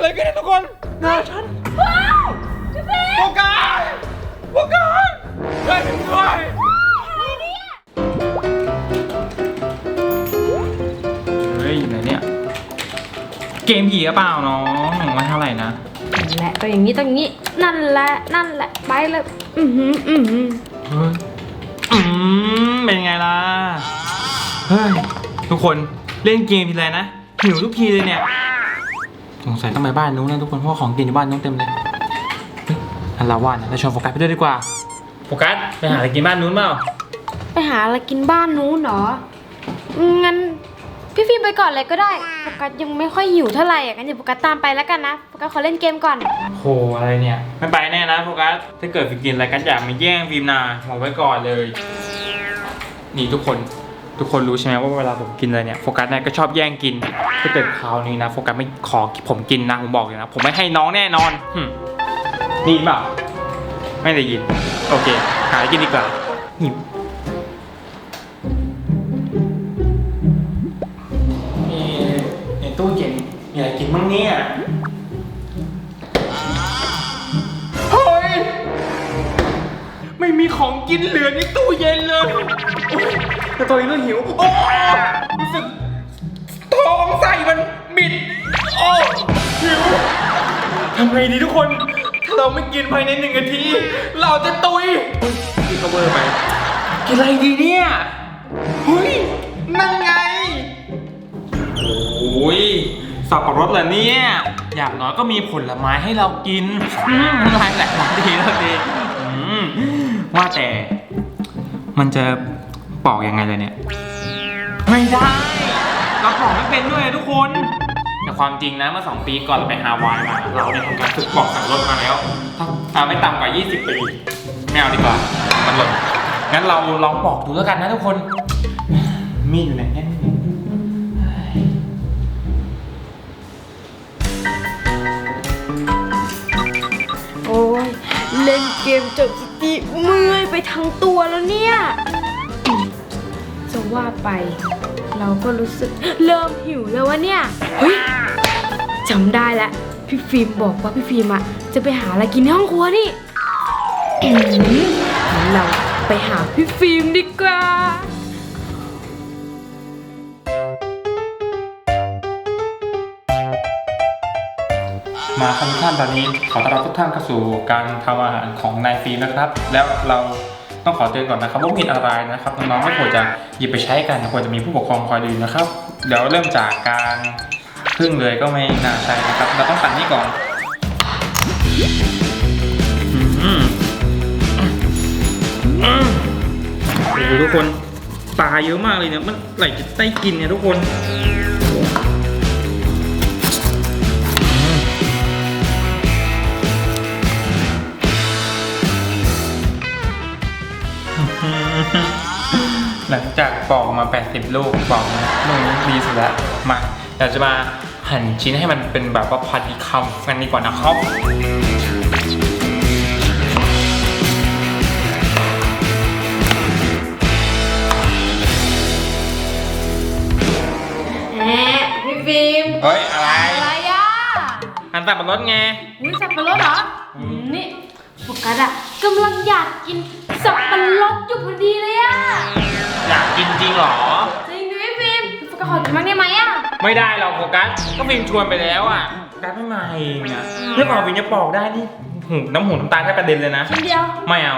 ดอะไรขึ้นเนี่ยทุกคนหน้าฉันว้าวพี่ฟิล์มโฟกัสโฟกัสช่วยฉันด้วยอะไรเนี่ยเฮ้ยอยู่ไหนเนี่ย เกมผีหรือเปล่าน้องมาเท่าไหร่นะ นั่นแหละต้องอย่างนี้ต้องอย่างนี้ นั่นแหละ นั่นแหละ ไปเลย อือหืออือหือเฮ้ยอืมเป็นไงล่ะ เฮ้ย ทุกคนเล่นเกมทีไรนะหิวทุกทีเลยเนี่ย สงสัยต้องไปบ้านนู้นนะทุกคนเพราะว่าของกินอยู่บ้านนู้นเต็มเลยเฮ้ยอันลาว่านะเราชวนโฟกัสไปด้วยดีกว่าโฟกัสไปหาอะไรกินบ้านนู้นเปล่าไปหาอะไรกินบ้านนู้นเหรอ งั้นพี่ฟิล์มไปก่อนเลยก็ได้โฟกัสยังไม่ค่อยหิวเท่าไหร่อะงั้นเดี๋ยวโฟกัสตามไปแล้วกันนะโฟกัสขอเล่นเกมก่อน โหอะไรเนี่ย ไม่ไปแน่นะโฟกัสถ้าเกิดฟิล์มกินอะไรกันอยากมาแย่งฟิล์มนาบอกไว้ก่อนเลย นี่ทุกคน ทุกคนรู้ใช่ไหมว่าเวลาผมกินอะไรเนี่ยโฟกัสเนี่ยก็ชอบแย่งกินถ้าเกิดคราวนี้นะโฟกัสไม่ขอผมกินนะผมบอกเลยนะผมไม่ให้น้องแน่นอนหึนี่เปล่าไม่ได้ยิน โอเค หาอะไรกินดีกว่าหิวนี่ในตู้เย็นมีอะไรกินบ้างเนี่ยเฮ้ยไม่มีของกินเหลือในตู้เย็นเลยโอ๊ย แต่ตอนนี้ก็หิว โอ้รู้สึกท้องไส้มันบิด โอ้ หิวทำไงดีทุกคน ถ้าเราไม่กินภายในหนึ่งนาที เราจะตุยเฮ้ยกินกระเบอร์ไป กินอะไรดีเนี่ยเฮ้ยนั่นไง โอ้ยสับปะรดเหรอเนี่ย อย่างน้อยก็มีผลไม้ให้เรากินอืมน้ำลายไหลมาดีแล้วดีอืมว่าแต่ มันจะ ปอกยังไงเลยเนี่ย ไม่ได้เราปอกไม่เป็นด้วยทุกคน แต่ความจริงนะเมื่อสองปีก่อนเราไปฮาวายมา เราได้ทำการฝึกปอกสับปะรดมาแล้วถ้าไม่ต่ำกว่า 20 ปีไม่เอาดีกว่ามันหล่นงั้นเราลองปอกดูแล้วกันนะทุกคน มีดอยู่ไหนเนี่ยโอ้ยเล่นเกมจบสติเมื่อยไปทั้งตัวแล้วเนี่ยอืม จะว่าไป เราก็รู้สึกเริ่มหิวแล้ววะเนี่ยเฮ้ยจำได้แล้วพี่ฟิล์มบอกว่าพี่ฟิล์มอะจะไปหาอะไรกินในห้องครัวนี่อืมงั้นเราไปหาพี่ฟิล์มดีกว่า มาครับทุกท่านตอนนี้ขอต้อนรับทุกท่านเข้าสู่การทำอาหารของนายฟิล์มนะครับ แล้วเรา ต้องขอเตือนก่อนนะครับว่าผิดอะไรนะครับน้องๆไม่ควรจะหยิบไปใช้กันควรจะมีผู้ปกครองคอยดูนะครับเดี๋ยวเริ่มจากการพึ่งเลยก็ไม่น่าใช่นะครับ เราต้องตัดนี่ก่อนอือทุกคนปลาเยอะมากเลยเนี่ยมันไหลจะได้กินเนี่ยทุกคน หลังจากปอกออกมา 80 ลูกปอกนะลูกนี้ดีสุดแล้วมาเราจะมาหั่นชิ้นให้มันเป็นแบบว่าพอดีคำกันดีกว่านะครับแหมพี่ฟิล์มเฮ้ยอะไร อะไรอะหั่นสับปะรดไงอุ้ยสับปะรดเหรออืมนี่โฟกัสอะกำลังอยากกิน สับปะรดอยู่พอดีเลยอะอยากกินจริงเหรอ จริงดิพี่ฟิล์มโฟกัสขอกินบ้างได้ไหมอะไม่ได้เราโฟกัสก็ฟิล์มชวนไปแล้วอะกัสไม่มาเองอะเรื่องของฟิล์มจะปอกได้นี่หูน้ำหูน้ำตาแทบกระเด็นเลยนะ ชิ้นเดียว ไม่เอา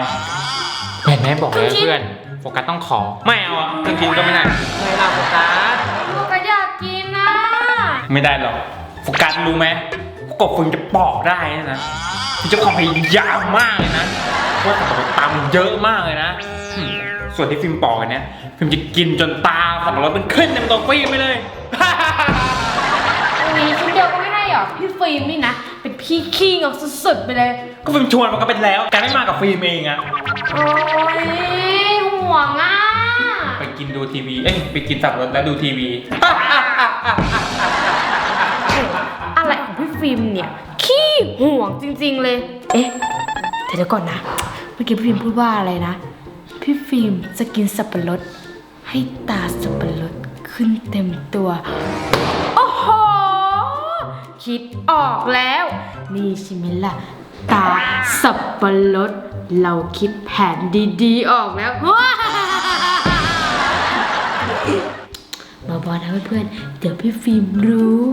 เห็นไหมบอกแล้วครึ่งชิ้นเพื่อน โฟกัสต้องขอ ไม่เอาอะครึ่งชิ้นก็ไม่ได้ไม่เอาโฟกัสโฟกัสอยากกินนะไม่ได้หรอกโฟกัสรู้ไหมกบฟิล์มจะปอกได้เนยนะ ฟิล์มจะความพยายามมากเลยนะเพราะว่าสับปะรดตำเยอะมากเลยนะอืมส่วนที่ฟิล์มปอกอันเนี้ยฟิล์มจะกินจนตาสับปะรดมันขึ้นเต็มตัวฟิล์มไปเลยอันนี้ชิ้นเดียวก็ไม่ได้หรอ พี่ฟิล์มนี่นะ เป็นพี่ขี้งกสุดๆไปเลย ก็ฟิล์มชวนมันก็เป็นแล้วแกไม่มากับฟิล์มเองอะโอ้ยห่วงอะ ไปกินดูทีวีเอ้ยไปกินสับปะรดแล้วดูทีวี อะไรของพี่ฟิล์มเนี่ยขี้ ห่วงจริง ๆ เลย เอ๊ะเดี๋ยวก่อนนะ เมื่อกี้พี่ฟิล์มพูดว่าอะไรนะ พี่ฟิล์มจะกินสับปะรด ให้ตาสับปะรดขึ้นเต็มตัว โอ้โห คิดออกแล้ว นี่ใช่ไหมล่ะ ตาสับปะรด เราคิดแผนดีๆ ออกแล้วมาบอกนะเพื่อนๆ เดี๋ยวพี่ฟิล์มรู้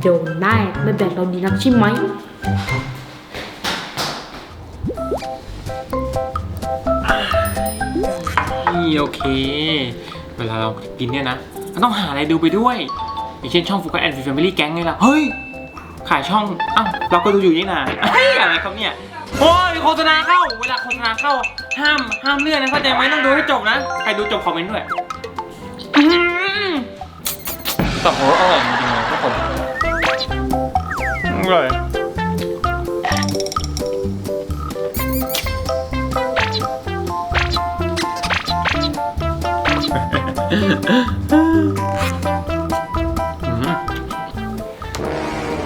โดนแน่ไม่แบ่งเราดีนักใช่ไหมนี่โอเค เวลาเรากินเนี่ยนะเราต้องหาอะไรดูไปด้วย อย่างเช่นช่องฟูกัสแอนด์แฟมิลี่แก๊งไงล่ะ เฮ้ย ขายช่อง อ้าว เราก็ดูอยู่นี่นะเฮ้ยอะไรครับเนี่ย โอ้ยโฆษณาเข้า เวลาโฆษณาเข้า ห้าม ห้ามเลื่อนนะเข้าใจไหมต้องดูให้จบนะ ใครดูจบคอมเมนต์ด้วยอื้อหือสับปะรดอร่อยจริง ร่อย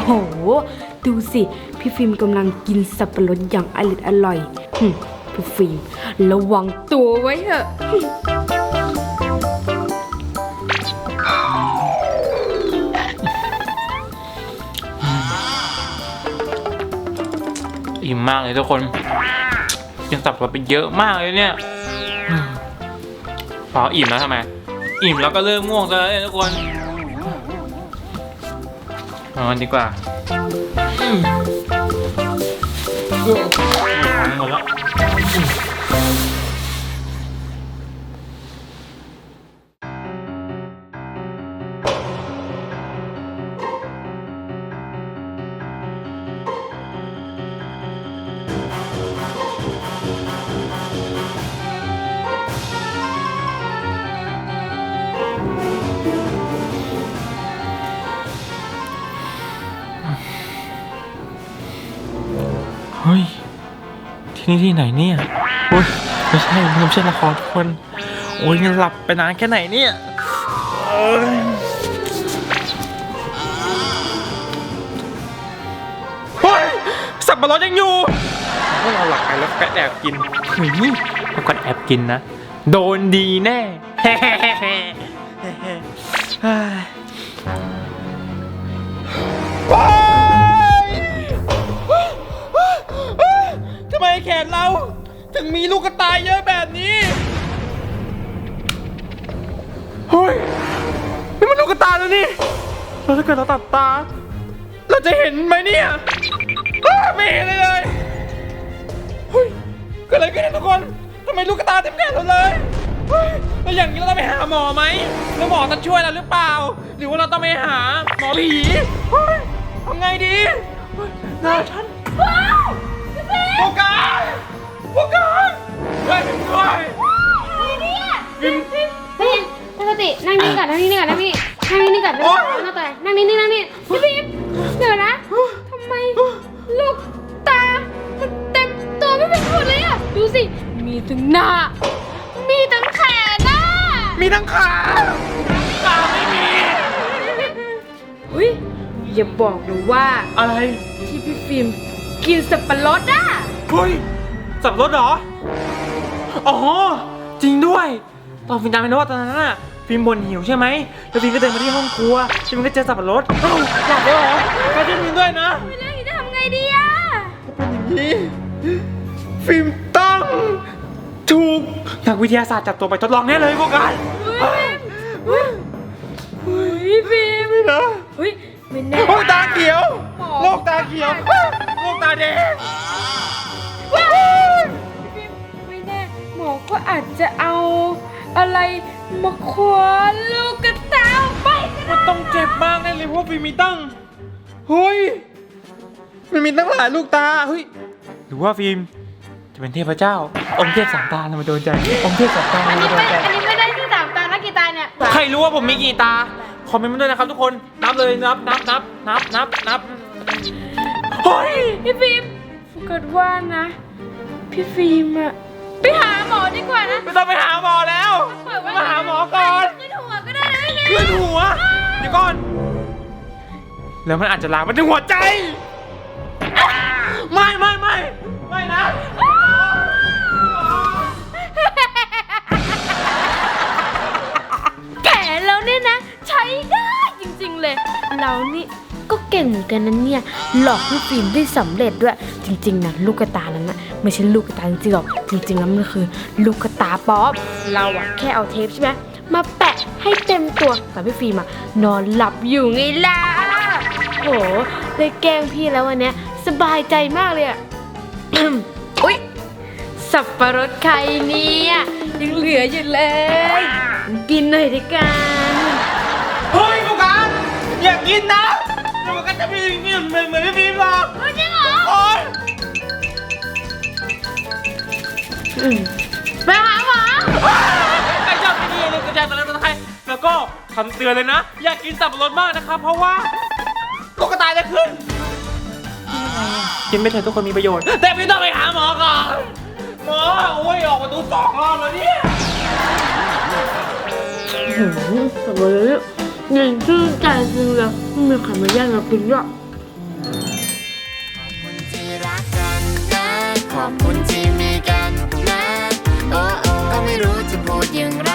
โห ดูสิ พี่ฟิล์มกำลังกินสับปะรดอย่างอร่อยอร่อยหึพี่ฟิล์มระวังตัวไว้เถอะ มากเลยทุกคนยังสับสนไปเยอะมากเลยเนี่ยพออิ่มแล้วทำไม อิ่มแล้วก็เริ่มง่วงซะแล้วทุกคนนอนดีกว่าหมดแล้ว ที่นี่ที่ไหนเนี่ยโอ้ยไม่ใช่มันไม่ใช่ละครทุกคนโอ้ยหลับไปนานแค่ไหนเนี่ยเอ้ยเฮ้ยสับปะรดยังอยู่พวกเราหลับไปแล้วก็แอบกินเฮ้ยแล้วก็แอบกินนะ โดนดีแน่ แขนเรา ถึงมีลูกกระตายเยอะแบบนี้เฮ้ยนี่มันลูกกระตาแล้วนี่แล้วถ้าเกิดเราตัดตา เราจะเห็นไหมเนี่ยอ้าไม่เห็นเลยเลยเฮ้ยเกิดอะไรขึ้นเนี่ยทุกคนทำไมลูกกระตาเต็มแขนเราเลยเฮ้ยแล้วอย่างนี้เราต้องไปหาหมอไหมแล้วหมอจะช่วยเราหรือเปล่า หรือว่าเราต้องไปหาหมอผีเฮ้ยทำไงดีเฮ้ยหน้าฉันโฟกัสโฟกัสเฮ้ยช่วยวิมพี่ตั้งสตินั่งนิ่งก่อนนั่งนิ่งก่อนนะพี่นั่งนิ่งก่อนโอ๊ยนั่งต่อนั่งนิ่งนั่งนิ่งพี่ฟิล์มเดี๋ยวนะทำไมลูกตามันเต็มตัวไม่เป็นหมดเลยอะดูสิ มีทั้งหน้า มีทั้งแขนน่ะมีทั้งขาขาไม่มีอุ้ยอย่าบอกนะว่าอะไรที่พี่ฟิล์มกินสับปะรดอะ เฮ้ยสับปะรถเหรอ อ๋อ จริงด้วย ตอนฟิล์มจำไม่ได้ว่าตอนนั้นน่ะฟิล์มบ่นหิวใช่ไหมแล้วฟิล์มก็เดินมาที่ห้องครัวฟิล์มก็เจอสับปะรดเอ้าหลับแล้วเหรอก็จะฟิล์มด้วยนะไม่ได้จะทำไงดีอะเป็นอย่างนี้ฟิล์มต้องถูกนักวิทยาศาสตร์จับตัวไปทดลองแน่เลยพวกกันเฮ้ยเฮ้ยฟิล์มนี่นะเฮ้ยไม่แน่โอ้ยตาเขียวหมอโรคตาเขียวโรคตาแดง ไม่แน่หมอก็อาจจะเอาอะไรมาคว้าลูกกระตาไปก็ได้มันต้องเจ็บมากแน่เลยเพราะว่าฟิล์มมีตั้งเฮ้ยมันมีตั้งหลายลูกตาเฮ้ยหรือว่าฟิล์มจะเป็นเทพเจ้า องค์เทพสามตาเรามาโดนใจองค์เทพสามตาอันเรานี้มาโดไม่นใจอันนี้ไม่ได้ที่สามตานะกี่ตาเนี่ยใครรู้ว่าผมมีกี่ตาคอมเมนต์มาด้วยนะครับทุกคนนับเลยนับนับนับนับนับนับเฮ้ย พี่ฟิล์ม ปรากฏว่านะ พี่ฟิล์มอะไปหาหมอดีกว่านะไม่ต้องไปหาหมอแล้วมาหาหมอก่อนขึ้นหัวก็ได้นะพี่ขึ้นหัวเดี๋ยวก่อน แล้วมันอาจจะลามมาถึงหัวใจ ไม่ไม่ไม่ไม่นะแก่แล้วเนี่ยนะ ใช้ได้จริงๆเลย เรานี่ ก็เก่งเหมือนกันนะเนี่ย หลอกพี่ฟิล์มได้สำเร็จด้วย จริง ๆนะลูกกระตานั้นนะไม่ใช่ลูกกระตาจริงหรอกจริงๆแล้วมันคือ ลูกกระตาป๊อปเราอะแค่เอาเทปใช่ไหมมาแปะให้เต็มตัวแต่พี่ฟิล์มอะนอนหลับอยู่ไงล่ะโหเลยแกล้งพี่แล้ววันเนี้ยสบายใจมากเลยอะอุ๊ยสับปะรดใครเนี่ยยังเหลืออยู่เลย กินหน่อยดิกันเฮ้ยโฟกัสอย่ากินนะ จะมีเหมือนเหมือนพี่ฟิล์มหรอกจริงเหรอโอ๊ยไปหาหมอใครชอบที่นี่อย่าลืมกระจายไปแล้วนะใครแล้วก็คำเตือนเลยนะ อย่ากินสับปะรดมากนะครับ เพราะว่าลูกกระตายจะขึ้น กินไม่เถอะทุกคนมีประโยชน์ แต่พี่ต้องไปหาหมอก่อน หมอโอ้ยออกประตูสองรอบแล้วเนี่ยหืมแต่ว่ายังชื่นใจจริงเลยไม่มีใครมาแย่งเรากินหรอกที่รักกันนะ ขอบคุณที่มีกันนะ โอ้โอ้ก็ไม่รู้จะพูดอย่างไร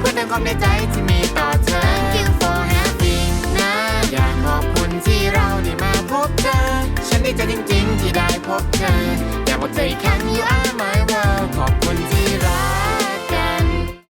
พูดแต่ความในใจที่มีต่อเธอ Thank you for having นะ อยากขอบคุณที่เราได้มาพบเธอ ฉันดีใจจริงๆที่ได้พบเธอ อยากบอกเธออีกครั้ง you are my